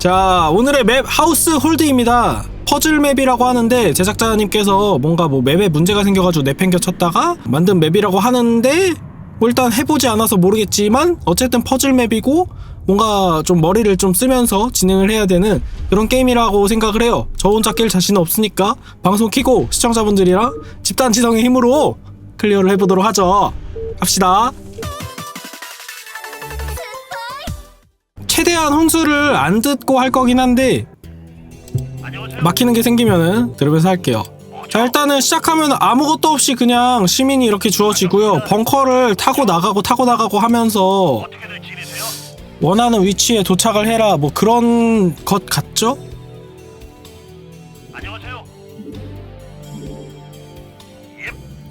자, 오늘의 맵 하우스 홀드입니다. 퍼즐 맵이라고 하는데 제작자님께서 뭔가 뭐 맵에 문제가 생겨가지고 내팽겨 쳤다가 만든 맵이라고 하는데 뭐 일단 해보지 않아서 모르겠지만 어쨌든 퍼즐 맵이고 뭔가 좀 머리를 좀 쓰면서 진행을 해야 되는 그런 게임이라고 생각을 해요. 저 혼자 깰 자신은 없으니까 방송 키고 시청자분들이랑 집단 지성의 힘으로 클리어를 해보도록 하죠. 갑시다. 최대한 혼수를 안 듣고 할 거긴 한데 막히는 게 생기면은 들으면서 할게요. 자 일단은 시작하면 아무것도 없이 그냥 시민이 이렇게 주어지고요. 벙커를 타고 나가고 타고 나가고 하면서? 원하는 위치에 도착을 해라 뭐 그런 것 같죠? 안녕하세요.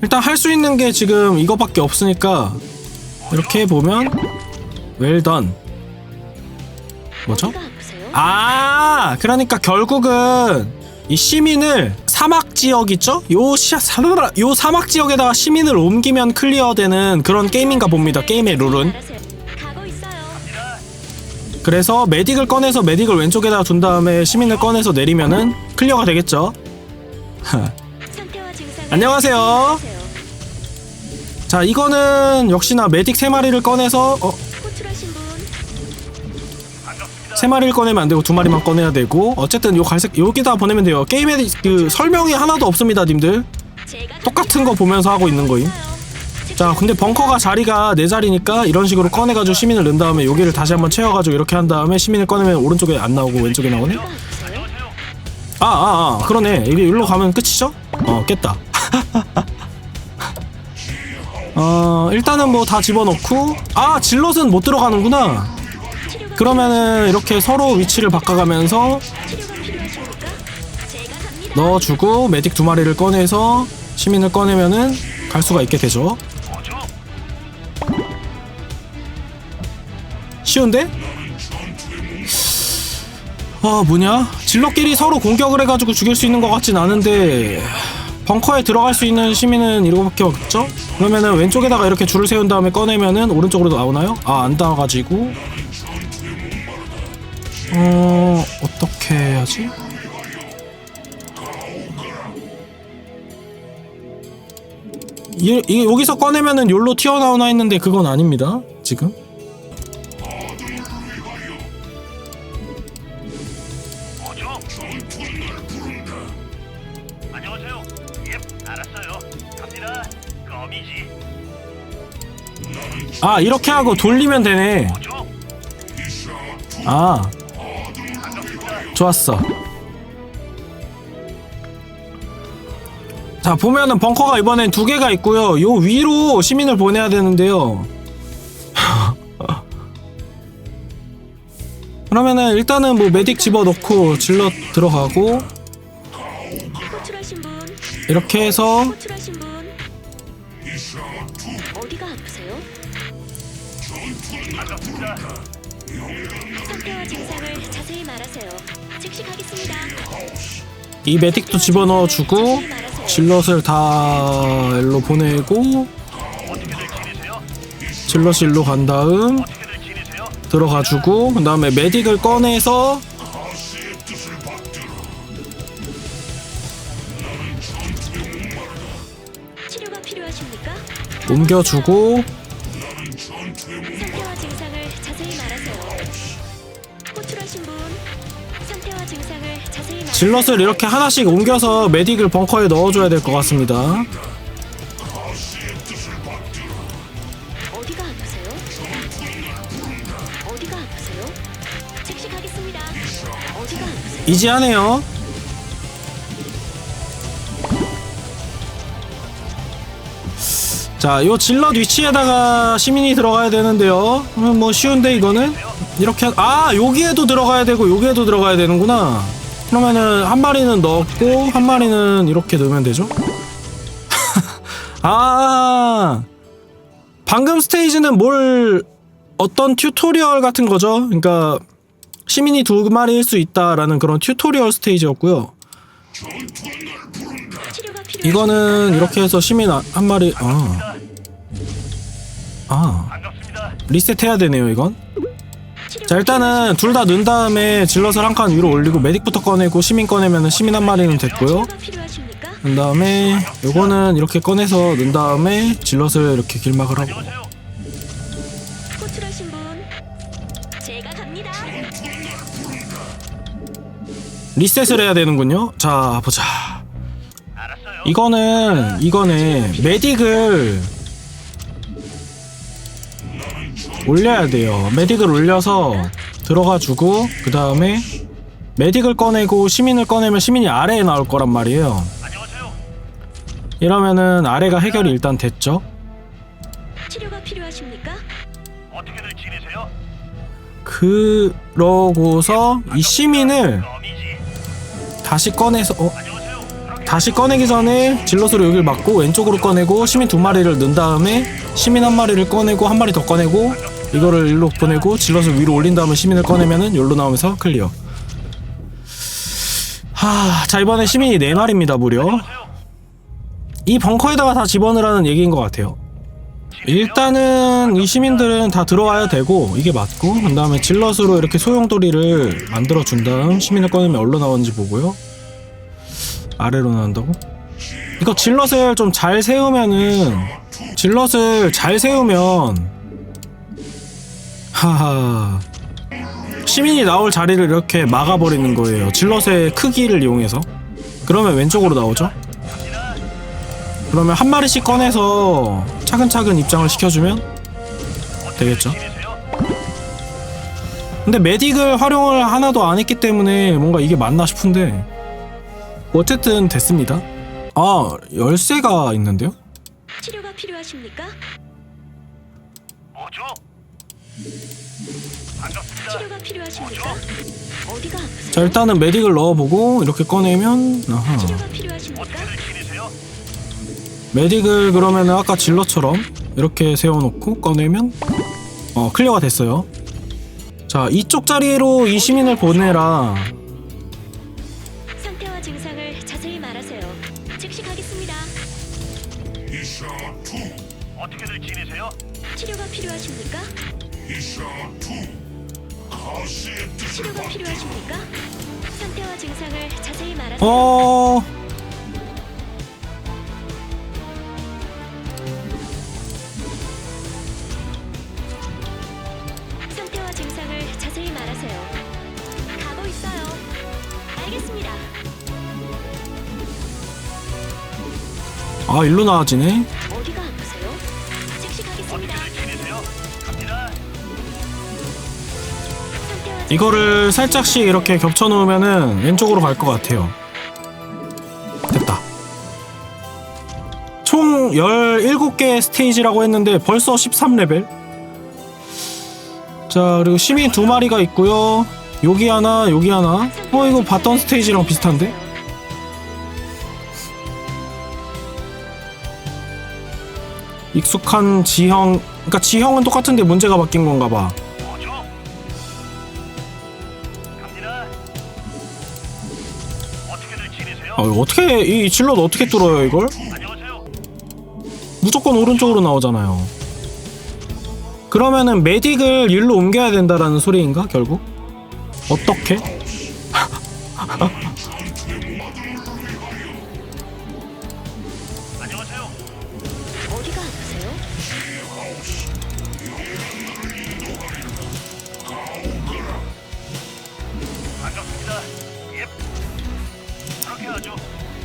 일단 할 수 있는 게 지금 이거밖에 없으니까 이렇게 보면 웰던 뭐죠? 아프세요? 아, 그러니까 결국은 이 시민을 사막 지역 있죠? 요 시, 사르르- 요 사막 지역에다가 시민을 옮기면 클리어되는 그런 게임인가 봅니다. 게임의 룰은. 그래서 메딕을 꺼내서 메딕을 왼쪽에다가 둔 다음에 시민을 꺼내서 내리면은 클리어가 되겠죠. 안녕하세요. 자, 이거는 역시나 메딕 세 마리를 꺼내서 어, 세 마리를 꺼내면 안 되고 두 마리만 꺼내야 되고 어쨌든 요 갈색 여기다 보내면 돼요. 게임에 그 설명이 하나도 없습니다, 님들. 똑같은 거 보면서 하고 있는 거임. 자 근데 벙커가 자리가 네 자리니까 이런 식으로 꺼내가지고 시민을 넣은 다음에 여기를 다시 한번 채워가지고 이렇게 한 다음에 시민을 꺼내면 오른쪽에 안 나오고 왼쪽에 나오네 어디가 아프세요? 아아 아 그러네 이게 일로 가면 끝이죠? 어 깼다 어 일단은 뭐 다 집어넣고 아 질럿은 못 들어가는구나 그러면은 이렇게 서로 위치를 바꿔가면서. 넣어주고 메딕 두 마리를 꺼내서 시민을 꺼내면은 갈 수가 있게 되죠? 쉬운데? 아 뭐냐? 질럿끼리 서로 공격을 해가지고 죽일 수 있는 것 같진 않은데 벙커에 들어갈 수 있는 시민은 이거밖에 없죠? 그러면은 왼쪽에다가 이렇게 줄을 세운 다음에 꺼내면은 오른쪽으로 나오나요? 아 안 나와가지고 어... 어떻게 해야지? 이, 이 여기서 꺼내면은 욜로 튀어나오나 했는데 그건 아닙니다 지금. 예. 아 이렇게 하고 돌리면 되네? 아 좋았어. 자 보면은 벙커가 이번엔 두 개가 있고요. 요 위로 시민을 보내야 되는데요. 그러면은 일단은 뭐 메딕 집어넣고 질러 들어가고 이렇게 해서 이 메딕도 집어넣어주고. 질럿을 다 일로 보내고? 질럿이 일로 간 다음? 들어가주고 그 다음에 메딕을 꺼내서? 옮겨주고 질럿을 이렇게 하나씩 옮겨서 메딕을 벙커에 넣어줘야 될 것 같습니다. 이지하네요. 자, 요 질럿 위치에다가 시민이 들어가야 되는데요. 음, 뭐 쉬운데 이거는 이렇게 하- 아 여기에도 들어가야 되고 여기에도 들어가야 되는구나. 그러면은 한 마리는 넣었고 한 마리는 이렇게 넣으면 되죠. 아 방금 스테이지는 뭘 어떤 튜토리얼 같은 거죠. 그러니까 시민이 두 마리일 수 있다라는 그런 튜토리얼 스테이지였고요. 이거는 이렇게 해서 시민 아- 한 마리 아. 아. 리셋해야 되네요 이건 자 일단은 둘 다 넣은 다음에 질럿을 한 칸 위로 올리고 메딕부터 꺼내고 시민 꺼내면은 시민 한 마리는 됐고요? 그 다음에 요거는 이렇게 꺼내서 넣은 다음에 질럿을 이렇게 길막을 하고. 리셋을 해야 되는군요 자 보자. 이거는 이거는 메딕을 올려야 돼요 메딕을 올려서 들어가주고 그 다음에 메딕을 꺼내고 시민을 꺼내면 시민이 아래에 나올 거란 말이에요. 이러면은 아래가 해결이 일단 됐죠 치료가 필요하십니까? 어떻게들 지내세요? 그러고서 이 시민을. 다시 꺼내서 어? 다시 꺼내기 전에 질럿으로 여기를 막고 왼쪽으로 꺼내고 시민 두 마리를 넣은 다음에 시민 한 마리를 꺼내고 한 마리 더 꺼내고 이거를 일로 보내고 질럿을 위로 올린 다음에 시민을 꺼내면은 여기로 나오면서 클리어 하, 자 이번에 시민이 네 마리입니다 무려 안녕하세요. 이 벙커에다가 다 집어넣으라는 얘기인 것 같아요 일단은 이 시민들은 다 들어와야 되고 이게 맞고 그 다음에 질럿으로 이렇게 소용돌이를 만들어 준 다음 시민을 꺼내면 얼로 나오는지 보고요 아래로 나온다고? 이거 질럿을 좀 잘 세우면은 질럿을 잘 세우면 하하 시민이 나올 자리를 이렇게 막아버리는 거예요 질럿의 크기를 이용해서 그러면 왼쪽으로 나오죠 그러면 한 마리씩 꺼내서 차근차근 입장을 시켜주면 되겠죠. 근데 메딕을 활용을 하나도 안 했기 때문에 뭔가 이게 맞나 싶은데 어쨌든 됐습니다. 아 열쇠가 있는데요? 치료가 필요하십니까? 뭐죠? 치료가 필요하십니까? 어디가 아프세요? 자 일단은 메딕을 넣어보고 이렇게 꺼내면 아하 치료가 필요하십니까? 메딕을 그러면은 아까 질러처럼 이렇게 세워놓고 꺼내면 어 클리어가 됐어요. 자 이쪽 자리로 이 시민을 보내라. 치료가 필요하십니까? 상태와 증상을 자세히 말하세요. 어 상태와 증상을 자세히 말하세요. 가고 있어요. 알겠습니다. 아 일로 나와지네. 이거를 살짝씩 이렇게 겹쳐 놓으면은 왼쪽으로 갈 것 같아요. 됐다. 총 17개 스테이지라고 했는데 벌써 13레벨? 자, 그리고 시민 두 마리가 있고요. 여기 하나, 여기 하나. 어, 이거 봤던 스테이지랑 비슷한데? 익숙한 지형, 그러니까 지형은 똑같은데 문제가 바뀐 건가 봐. 아, 어떻게 이 질럿 어떻게 뚫어요 이걸? 무조건 오른쪽으로 나오잖아요. 그러면은 메딕을 일로 옮겨야 된다라는 소리인가 결국? 어떻게?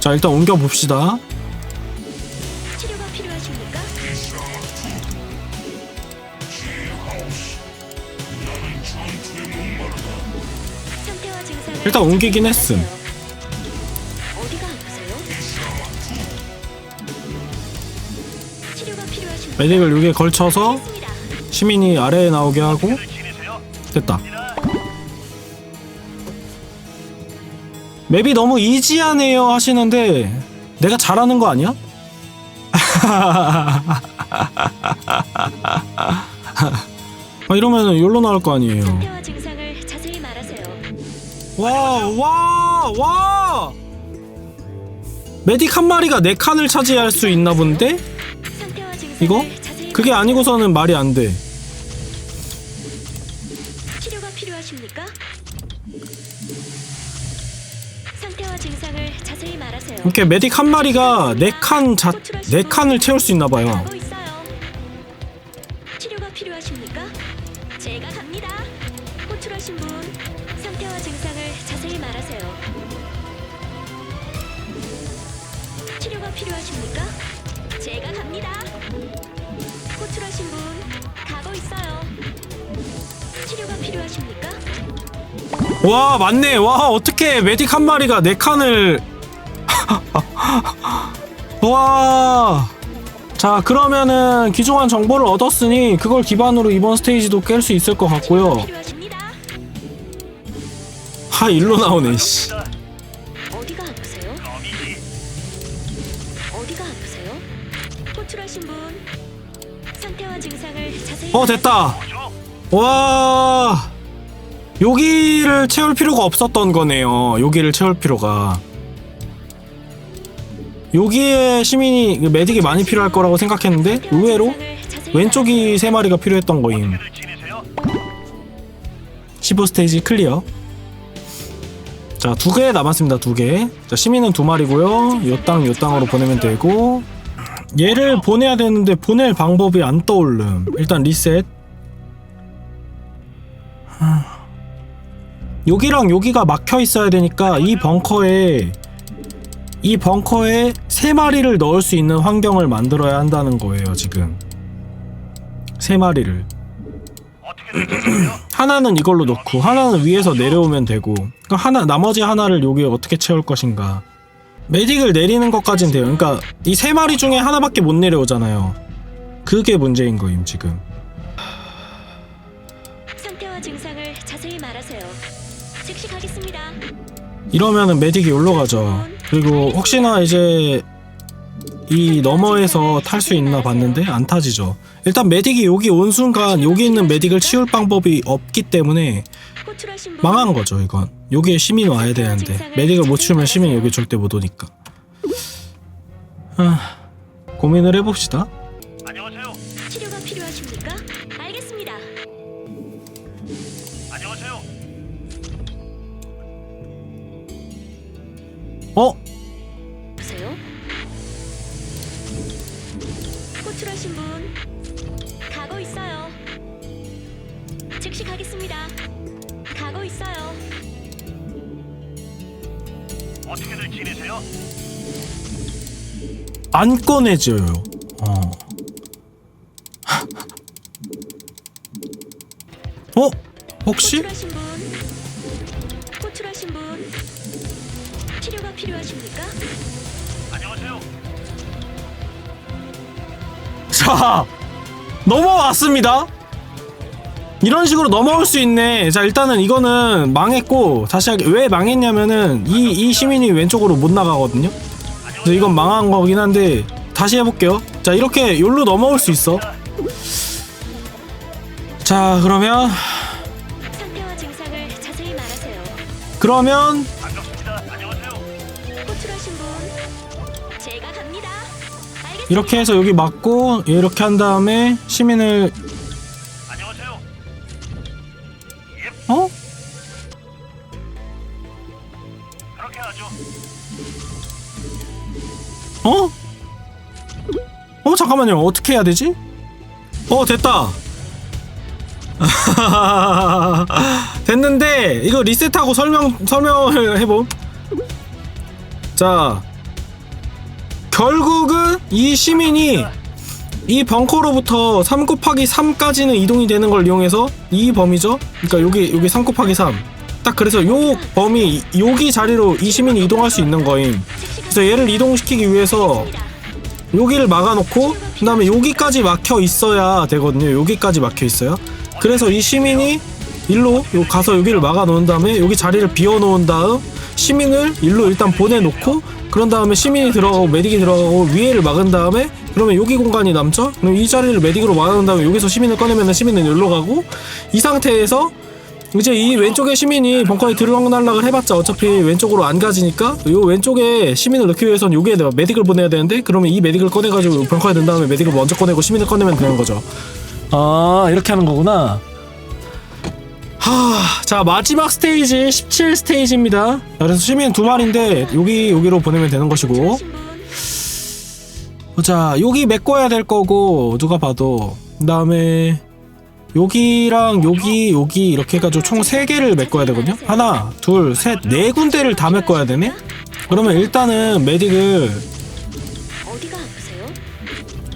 자 일단 옮겨 봅시다. 치료가 필요하십니까? 상태와 증상을 일단 옮기긴 했음. 말하세요. 어디가 아프세요? 치료가 필요하십니까? 메딕을 여기에 걸쳐서. 시민이 아래에 나오게 하고? 됐다. 맵이 너무 이지하네요 하시는데 내가 잘하는 거 아니야? 아 이러면은 여기로 나올 거 아니에요. 와, 와, 와! 메딕 한 마리가 네 칸을 차지할 수 있나 본데? 이거? 그게 아니고서는 말이 안 돼. 이렇게 메딕 한 마리가 네 칸 자, 네 칸을 채울 수 있나 봐요. 와 맞네. 와 어떻게 메딕 한 마리가 네 칸을 와. 자 그러면은 귀중한 정보를 얻었으니 그걸 기반으로 이번 스테이지도 깰 수 있을 것 같고요. 필요하십니다. 하 일로 나오네 씨. 반갑습니다. 어디가 아프세요? 껌이지. 어디가 아프세요? 호출하신 분 상태와 증상을 자세히 어 됐다. 와 여기를 채울 필요가 없었던 거네요. 여기를 채울 필요가. 여기에 시민이 그 메딕이 많이 필요할 거라고 생각했는데 의외로 왼쪽이 세 마리가 필요했던 거임. 어떻게들 지내세요? 15 스테이지 클리어. 자, 두 개 남았습니다. 두 개. 자, 시민은 두 마리고요. 요 땅, 요 땅으로 보내면 되고. 얘를 보내야 되는데 보낼 방법이 안 떠오름. 일단 리셋. 하. 여기랑 여기가 막혀 있어야 되니까 이 벙커에 이 벙커에 세 마리를 넣을 수 있는 환경을 만들어야 한다는 거예요, 지금. 세 마리를. 하나는 이걸로 놓고 하나는 위에서 내려오면 되고. 그럼 하나 나머지 하나를 여기에 어떻게 채울 것인가. 메딕을 내리는 것까진 돼요. 그러니까 이 세 마리 중에 하나밖에 못 내려오잖아요. 그게 문제인 거임 지금 이러면은 메딕이 올라가죠 그리고 혹시나 이제 이 너머에서 탈 수 있나 봤는데 안 타지죠 일단 메딕이 여기 온 순간 여기 있는 메딕을 치울 방법이 없기 때문에 망한 거죠 이건 여기에 시민 와야 되는데 메딕을 못 치우면 시민 여기 절대 못 오니까 아, 고민을 해봅시다 안녕하세요. 치료가 필요하십니까? 알겠습니다. 어? 보세요. 호출하신 분 가고 있어요. 즉시 가겠습니다. 가고 있어요. 어떻게들 지내세요? 안 꺼내져요 어. 어? 혹시? 호출하신 분 호출하신 분 필요하십니까? 안녕하세요. 자 넘어왔습니다 이런 식으로 넘어올 수 있네 자 일단은 이거는 망했고 다시 하게 왜 망했냐면은 이, 이 시민이 왼쪽으로 못 나가거든요 그래서 이건 망한 거긴 한데 다시 해볼게요 자 이렇게 여기로 넘어올 수 있어 자 그러면 상태와 증상을 자세히 말하세요. 그러면 이렇게 해서 여기 맞고 이렇게 한 다음에 시민을 안녕하세요. 어? 그렇게 하죠. 어? 어 잠깐만요 어떻게 해야 되지? 어 됐다 됐는데 이거 리셋하고 설명 설명을 해봄 자 결국은 이 시민이 이 벙커로부터 3 곱하기 3까지는 이동이 되는 걸 이용해서 이 범위죠? 그러니까 여기 여기 3 곱하기 3 딱 그래서 요 범위 여기 자리로 이 시민이 이동할 수 있는 거임. 그래서 얘를 이동시키기 위해서 여기를 막아놓고 그 다음에 여기까지 막혀 있어야 되거든요. 여기까지 막혀 있어요. 그래서 이 시민이 일로 요 가서 여기를 막아 놓은 다음에 여기 자리를 비워 놓은 다음 시민을 일로 일단 보내 놓고 그런 다음에 시민이 들어가고 메딕이 들어가고 위에를 막은 다음에 그러면 여기 공간이 남죠? 그럼 이 자리를 메딕으로 막아놓은 다음에 여기서 시민을 꺼내면 시민은 여기로 가고 이 상태에서 이제 이 왼쪽에 시민이 벙커에 들락날락을 해봤자 어차피 왼쪽으로 안 가지니까 요 왼쪽에 시민을 넣기 위해서는 여기에 메딕을 보내야 되는데 그러면 이 메딕을 꺼내가지고 벙커에 넣은 다음에 메딕을 먼저 꺼내고 시민을 꺼내면 되는 거죠 아 이렇게 하는 거구나 하, 자 마지막 스테이지 17 스테이지입니다. 자, 그래서 시민 두 마리인데 여기 여기로 보내면 되는 것이고, 분자 여기 메꿔야 될 거고 누가 봐도 그다음에 여기랑 여기 여기 이렇게 해가지고 총세 개를 메꿔야 되거든요. 하나, 둘, 셋, 네 군데를 다 메꿔야 되네. 그러면 일단은 메딕을?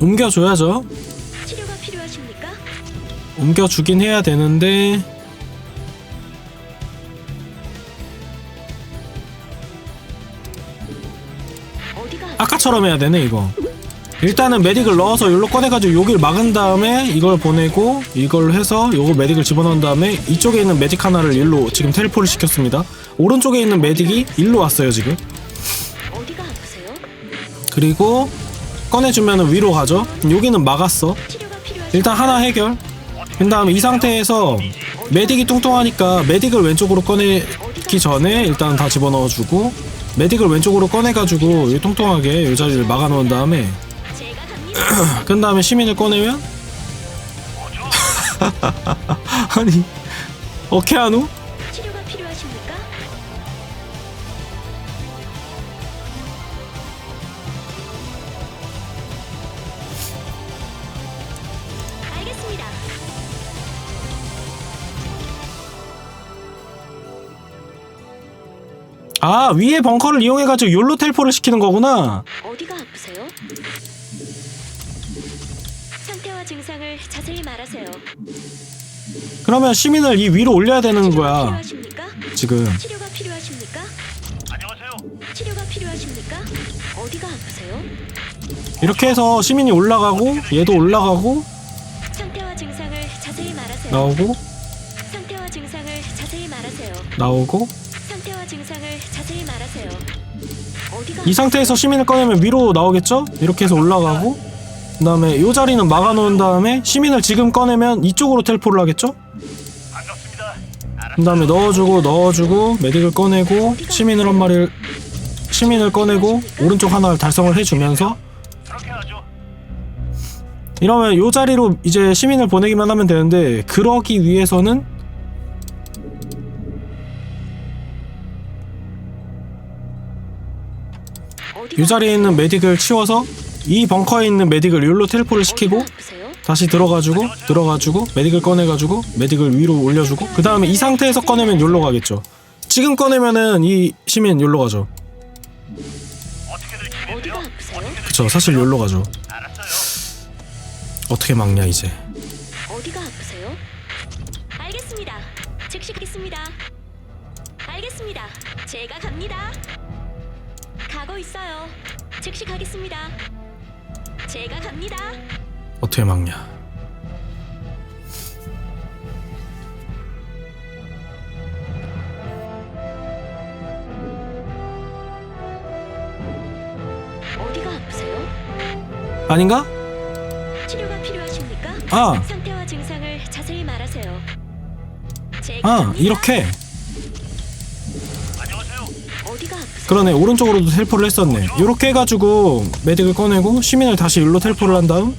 옮겨줘야죠. 옮겨주긴 해야 되는데 아까처럼 해야 되네 이거 일단은 메딕을 넣어서 여기로 꺼내가지고 여기를 막은 다음에 이걸 보내고 이걸 해서 요거 메딕을 집어넣은 다음에 이쪽에 있는 메딕 하나를 일로 지금 텔포를 시켰습니다 오른쪽에 있는 메딕이 일로 왔어요 지금? 그리고 꺼내주면 위로 가죠 여기는 막았어? 일단 하나 해결 그 다음에 이 상태에서 메딕이 뚱뚱하니까 메딕을 왼쪽으로 꺼내기 전에 일단 다 집어넣어주고 메딕을 왼쪽으로 꺼내가지고 이 뚱뚱하게 이 자리를 막아놓은 다음에. 그 다음에 시민을 꺼내면 아니 어케아누? 아 위에 벙커를 이용해가지고 욜로 텔포를 시키는 거구나 어디가 아프세요? 상태와 증상을 자세히 말하세요. 그러면 시민을 이 위로 올려야 되는 치료가 거야 필요하십니까? 지금 치료가 필요하십니까? 안녕하세요. 치료가 필요하십니까? 어디가 아프세요? 이렇게 해서 시민이 올라가고 얘도 올라가고 상태와 증상을 자세히 말하세요. 나오고 상태와 증상을 자세히 말하세요. 나오고 이 상태에서 시민을 꺼내면 위로 나오겠죠? 이렇게 해서 올라가고 그 다음에 이 자리는 막아놓은 다음에 시민을 지금 꺼내면 이쪽으로 텔포를 하겠죠? 그 다음에 넣어주고 넣어주고 메딕을 꺼내고 시민을 한 마리를 시민을 꺼내고 오른쪽 하나를 달성을 해주면서. 이러면 이 자리로 이제 시민을 보내기만 하면 되는데 그러기 위해서는 이 자리에 있는 메딕을 치워서 이 벙커에 있는 메딕을 욜로 텔포를 시키고? 다시 들어가지고 들어가지고 메딕을 꺼내가지고 메딕을 위로 올려주고 그 다음에 이 상태에서 꺼내면 욜로 가겠죠 지금 꺼내면은 이 시민 욜로 가죠? 그쵸 사실 욜로 가죠. 어떻게 막냐 이제 어디가 아프세요? 알겠습니다. 즉시 가겠습니다. 알겠습니다. 제가 갑니다. 가고 있어요. 즉시 가겠습니다. 제가 갑니다. 어떻게 막냐 어디가 아프세요? 아닌가? 치료가 필요하십니까? 아. 상태와 증상을 자세히 말하세요. 제가 아 갑니다. 이렇게 그러네 오른쪽으로도 텔포를 했었네 이렇게 해가지고 메딕을 꺼내고 시민을 다시 일로 텔포를 한 다음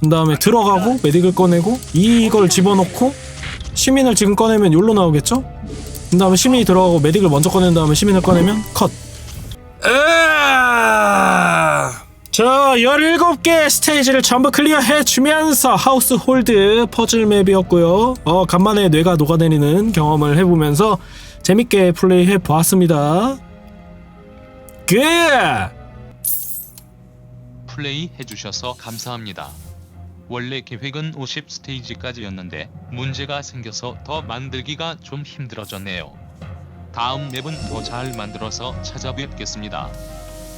그 다음에 들어가고 메딕을 꺼내고 이걸 집어넣고 시민을 지금 꺼내면 욜로 나오겠죠? 그 다음에 시민이 들어가고 메딕을 먼저 꺼낸 다음에 시민을 꺼내면 컷! 자 17개 스테이지를 전부 클리어해주면서 하우스 홀드 퍼즐 맵이었고요 어 간만에 뇌가 녹아내리는 경험을 해보면서 재밌게 플레이해 보았습니다 굿! 플레이 해주셔서 감사합니다. 원래 계획은 50 스테이지까지였는데 문제가 생겨서 더 만들기가 좀 힘들어졌네요. 다음 맵은 더 잘 만들어서 찾아뵙겠습니다.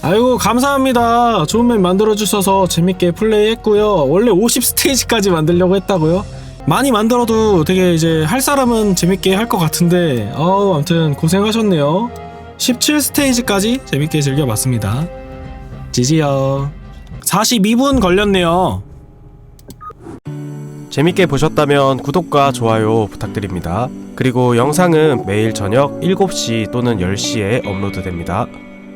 아이고 감사합니다 좋은 맵 만들어 주셔서 재밌게 플레이했고요 원래 50 스테이지까지 만들려고 했다고요? 많이 만들어도 되게 이제 할 사람은 재밌게 할 것 같은데 어우 아무튼 고생하셨네요 17 스테이지까지 재밌게 즐겨봤습니다 지지요 42분 걸렸네요 재밌게 보셨다면 구독과 좋아요 부탁드립니다. 그리고 영상은 매일 저녁 7시 또는 10시에 업로드됩니다.